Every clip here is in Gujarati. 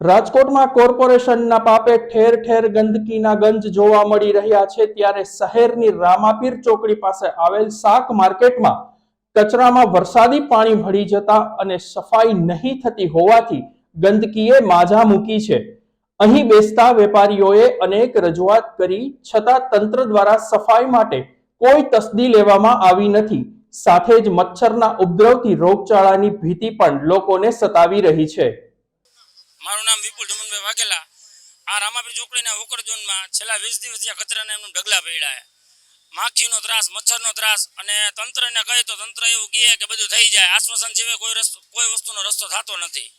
રાજકોટમાં કોર્પોરેશનના પાપે ઠેર ઠેર ગંદકીના ગંજ જોવા મળી રહ્યા છે ત્યારે શહેરની રામાપીર ચોકડી પાસે આવેલ શાક માર્કેટમાં કચરામાં વરસાદી પાણી ભળી જતા અને સફાઈ નહીં થતી હોવાથી ગંદકીએ માજા મૂકી છે. અહીં બેસતા વેપારીઓએ અનેક રજૂઆત કરી, છતાં તંત્ર દ્વારા સફાઈ માટે કોઈ તસદી લેવામાં આવી નથી. સાથે જ મચ્છરના ઉપદ્રવથી રોગચાળાની ભીતિ પણ લોકોને સતાવી રહી છે. વિપુલ જમનભાઈ વાઘેલા. આ રામાપીર ચોકડીના ઓકર ઝોનમાં છેલ્લા વીસ દિવસથી કચરાના એમનું ઢગલા પડ્યા માખીનો ત્રાસ, મચ્છરનો ત્રાસ અને તંત્રને કહે તો તંત્ર એવું કહે કે બધું થઈ જાય. આશ્વાસન સિવાય કોઈ રસ્તો, કોઈ વસ્તુનો રસ્તો થતો નથી.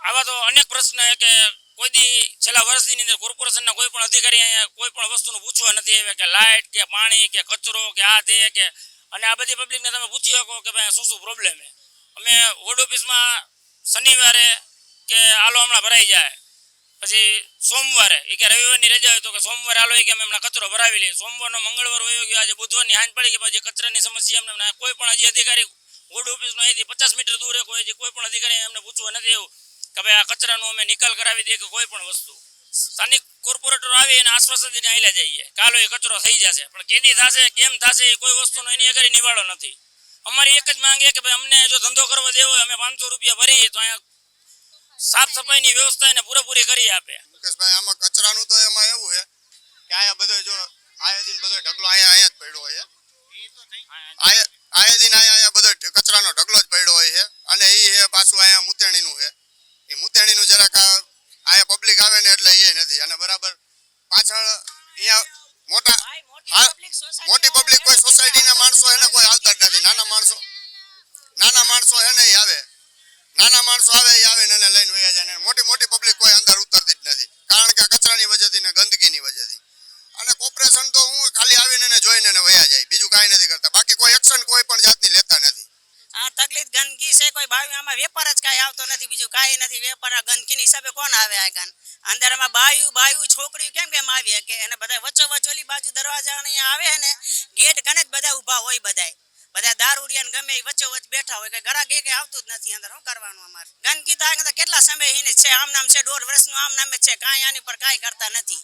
આવા તો અનેક પ્રશ્ન કે કોઈ દી છેલ્લા વર્ષની અંદર કોર્પોરેશનના કોઈ પણ અધિકારી અહીંયા કોઈ પણ વસ્તુનું પૂછવા નથી આવ્યા કે લાઇટ કે પાણી કે કચરો કે આ તે કે અને આ બધી પબ્લિકને તમે પૂછી શકો કે ભાઈ શું શું પ્રોબ્લેમ છે? અમે વોર્ડ ઓફિસમાં શનિવારે કે આલો હમણાં ભરાઈ જાય. પછી સોમવારે એ કે રવિવારની રજા હોય તો કે સોમવારે આલો કે અમે હમણાં કચરો ભરાવી લઈએ. સોમવારનો મંગળવાર વયો ગયો, આજે બુધવારની હાંજ પડી કે પછી કચરાની સમસ્યા એમને કોઈ પણ હજી અધિકારી, વોર્ડ ઓફિસનો અહીંથી પચાસ મીટર દૂર કોઈ હજી કોઈ પણ અધિકારી એમને પૂછવા નથી એવું કે ભાઈ આ કચરાનો અમે નિકાલ કરાવી દઈએ કે કોઈ પણ વસ્તુ. સ્થાનિક કોર્પોરેટર આવી અને આશ્વાસન દઈને આયલા જઈએ. કાલો એ કચરો થઈ જશે. પણ કેદી થશે, કેમ થશે, એ કોઈ વસ્તુનો એની આગળ નિવાડો નથી. અમારી એક જ માંગ કે ભાઈ અમને જો ધંધો કરવો દેવો હોય, અમે પાંચસો રૂપિયા ભરીએ તો અહીંયા સાફ સફાઈની વ્યવસ્થા એને પૂરેપૂરી કરી આપે. મુકેશભાઈ આમાં કચરાનું તો એમાં એવું છે કે આયા બધો જો આયોજન બધો ઢગલો અહીંયા અહીંયા જ પડ્યો છે. આયા આયોજન આયા આયા બધો કચરાનો ઢગલો જ પડ્યો કોઈ પણ જાતની લેતા નથી. આ તકલીફ ગંદકી છે, કોઈ બાવી વેપાર જ કાંઈ આવતો નથી, બીજું કાંઈ નથી. વેપાર ગંદકીની હિસાબે કોણ આવે આ ગાન અંદરમાં બાયું બાયું, છોકરીઓ કેમ કેમ આવી કે એને બધા વચ્ચો વચોલી બાજુ દરવાજા અહીંયા આવે ને, ગેટ કને જ બધા ઊભા હોય બધાય. બધા દારૂડિયા ગમે એ વચ્ચો વચ્ચ બેઠા હોય. કે ઘરા ગે કે આવતું જ નથી અંદર, શું કરવાનું અમારે? ગંદકી તો કેટલા સમય હીને છે, આમ નામ છે, દોઢ વર્ષનું આમ નામે છે, કાંઈ આની પર કાંઈ કરતા નથી.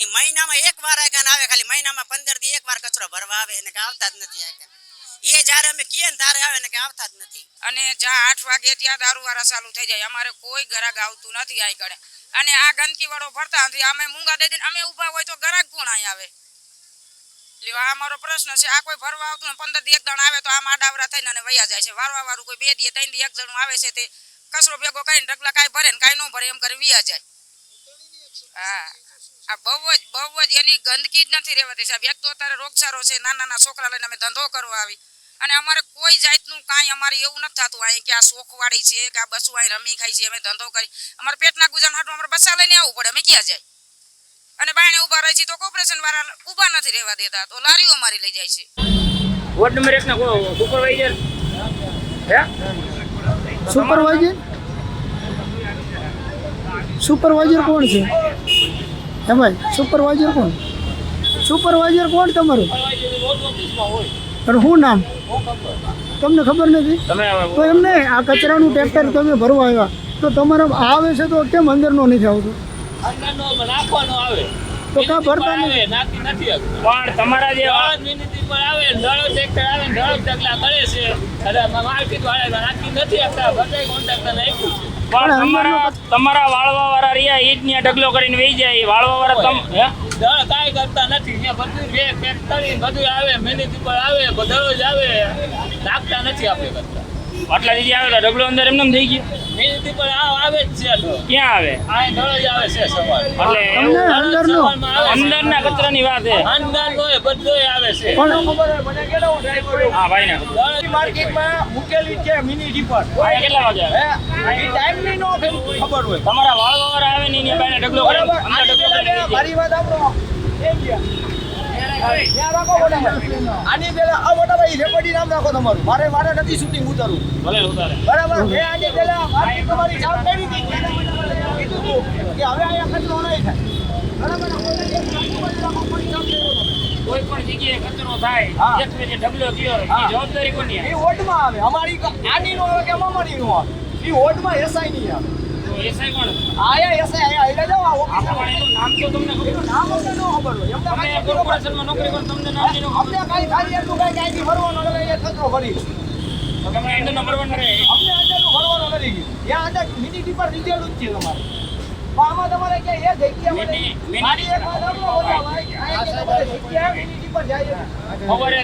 એ મહિનામાં એક વાર આ આવે, ખાલી મહિનામાં પંદર દી એક વાર કચરો ભરવા આવે, એને આવતા જ નથી આ ગાન એ જ્યારે અમે કીએ ને તારે આવે ને કે આવતા જ નથી. અને જ્યાં આઠ વાગે ત્યાં દારૂવાળા ચાલુ થઈ જાય. અમારે કોઈ ગરાગ આવતું નથી આ કડે અને આ ગંદકી વાળો ભરતા નથી. અમે મૂંગા દઈ દઈને અમે ઊભા હોય તો ગરાગ કોણ અહીં આવે? આ અમારો પ્રશ્ન છે. આ કોઈ ભરવા આવતું પંદર દી એક જણ આવે તો આમ આડાવરા થઈને અને વયા જાય છે. વારવા વાળું કોઈ બે દી, ત્રણ દી, એક જણું આવે છે તે કચરો ભેગો કરીને ઢગલા કાંઈ ભરે ને કાંઈ ન ભરે એમ કરી વયા જાય. હા. આ બહુ જ બહુ જ એની ગંદકી જ નથી રહેવાતી સાહેબ. એક તો અત્યારે રોગચારો છે. નાના નાના છોકરા લઈને અમે ધંધો કરવા આવી. અને અમારે કોઈ જાતનું કાંઈ અમારે એવું નથી થતું. અહીં કે આ શોખવાળી છે કે આ બસું અહીં રમી ખાઈ છે અમે ધંધો કરી. અમારે પેટના ગુજરાન હાટું અમારે બસા લઈને આવવું પડે. અમે ક્યાં જાય? અને બાયણે ઊભા રહે છે તો કોર્પોરેશન વાળા ઊભા નથી રહેવા દેતા. તો લારીઓ અમારી લઈ જાય છે. વોર્ડ નંબર એક ના સુપરવાઇઝર હે? સુપરવાઇઝર સુપરવાઇઝર કોણ છે? હે ભાઈ સુપરવાઇઝર કોણ? સુપરવાઇઝર કોણ તમારું? અને શું નામ? તમને ખબર નથી? તમે તો એમને આ કચરાનું ટ્રેક્ટર તમે ભરવા આવ્યા. તો તમારા આવે છે તો કેમ અંદરનો નથી આવતો? નાખવાનો આવે. તો કા ભરતા નથી. પણ તમારા જે વાત પર આવે દડો ટ્રેક્ટર આવે ને ટકલા ઢગલા કરે છે. અને માર્કેટ વાળા નાખી નથી આપતા. બધા કોન્ટ્રાક્ટર નાખ્યું છે. પણ તમારા તમારા વાળવા વાળા રહ્યા ઈ જ ન્યા ઢગલો કરીને વહી જાય વાળવા વાળા તમ હે? દળ કાંઈ કરતા નથી. ત્યાં બધું જે ફેક્ટરી બધું આવે મ્યુનિસિપલ આવે, બધો જ આવે. નાખતા નથી આપણે કરતા આટલા દીદી આવે તો અંદર એમને એમ થઈ ગયો? મ્યુનિસિપલ આ આવે જ છે. ક્યાં આવે? આ દડો જ આવે છે સવાર. એટલે અંદરનો? અંદરના કચરાની વાત છે. અંદર હોય બધોય આવે છે. પણ હા ભાઈ ને માર્કેટમાં મૂકેલી છે મિની ડીપર ભાઈ કેટલા વાગે આવે? એ ટાઈમની નો ખબર હોય. તમારા વાળ વાળ આવે ને એની ઢગલો અંદર ઢગલો જાય. મારી વાત આપણો એમ. આની પહેલા આ મોટાભાઈ રેકોર્ડિંગ નામ રાખો તમારું. મારે મારે નથી શૂટિંગ ઉતારવું. બરાબર? મેં આની માર્કેટ તમારી સાફ કરી હતી. કીધું હતું કે હવે અહીંયા કચરો નહીં થાય. બરાબર. કોઈ પણ જગ્યાએ કચરો થાય. એક વચ્ચે ઢગલો. એ જવાબદારી કોની એ વોર્ડમાં આવે. અમારી આની નો આવે કે અમારી નો આવે? એ વોર્ડમાં એસઆઈ નહીં આવે. એસઆઈ આયા આયા એનું નામ તો તમને ખબર નામ અમને ન ખબર હોય. એમને કોર્પોરેશનમાં નોકરી કરો તમને નામ નહીં અમને કાંઈ ખાલી એટલું કાંઈ કાંઈથી ફરવાનું એટલે એ કચરો ભરી તો તમને અંદર નંબર વન રહે? અમને અંદરનું ફરવાનું નથી અંદર લીધેલું જ છે તમારે. આમાં તમારે ક્યાંય એ જગ્યા મિનિ- એક આપો, જગ્યા જાય છે.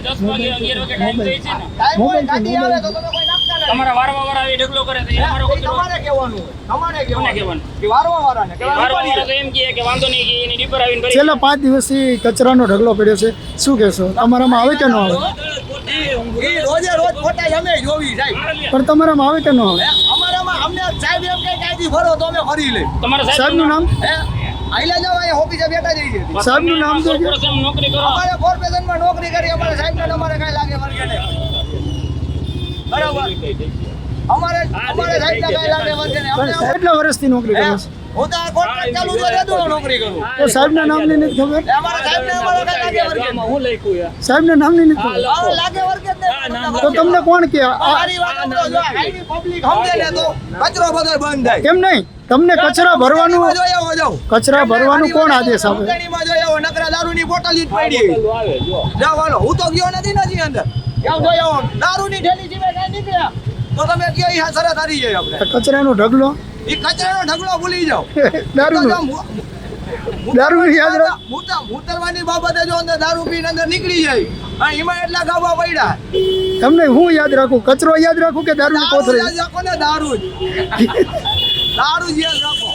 દસ વાગે અગિયાર વાગે ટાઈમ થઈ છે ને? ટાઈમ હોય, ગાડી આવે તો તમે. તમારા વારવા વાળા આવી ઢગલો કરે તો અમારો તમારે કહેવાનું તમારે કહેવાનું? કે વારવા વાળાને કે વારવા વાળા તો એમ કહે કે વાંધો નહીં કે એની ડીપર આવીને ભરી છેલ્લા પાંચ દિવસથી કચરાનો ઢગલો પડ્યો છે. શું કહેશો? તમારામાં આવે કે ન આવે? એ રોજે રોજ ફોટા અમે જોવી સાહેબ. પણ તમારામાં આવે કે ન આવે? અમારામાં અમને સાહેબ એમ કે કાંઈથી ફરો તો અમે ફરી લે તમારા સાહેબનું નામ? હે? આઈલા જાવ ઓફિસે બેઠા જઈએ છીએ. સાહેબનું નામ તો નોકરી કરો. અમારે કોર્પોરેશનમાં નોકરી કરી અમારે સાહેબને અમારે કાંઈ લાગે વર્ગે નહીં. બરાબર. અમારે અમારે સાહેબને કાંઈ લાગે છે. અમને કેટલા વર્ષથી નોકરી કરો છો. હું તો આ કોન્ટ્રાક્ટ ચાલુ છે તો નોકરી કરું. તો સાહેબના નામની નથી ખબર? એ અમારા સાહેબને અમારા કાકા લાગે વર્ગે. હું લખ્યું સાહેબના નામની નથી ખબર. આ લાગે વર્ગે તો તમને કોણ કે? આ- અમારી વાત જો આઈની પબ્લિક સમજે ને તો કચરો બધો બંધ થાય. કેમ નહીં? તમને કચરા ભરવાનું. કચરા ભરવાનું કોણ આદેશ આપે? નકરા દારૂની બોટલ જ પડી જાવ હાલો હું તો ગયો નથી નથી અંદર. દારૂની ઠેલી સિવાય કાંઈ નીકળ્યા તો તમે કયો સરસ હારી જાય આપણે. કચરાનો ઢગલો? એ કચરાનો ઢગલો ભૂલી જાઓ. દારૂનો? દારૂનું યાદ રાખ મૂતર- મૂતરવાની બાબતે જો અંદર દારૂ પીને અંદર નીકળી જાય અને એમાં એટલા ગાભા પડ્યા. તમને હું યાદ રાખું? કચરો યાદ રાખું કે દારૂ કોથળી? યાદ રાખો ને દારૂ જ. દારૂ યાદ રાખો.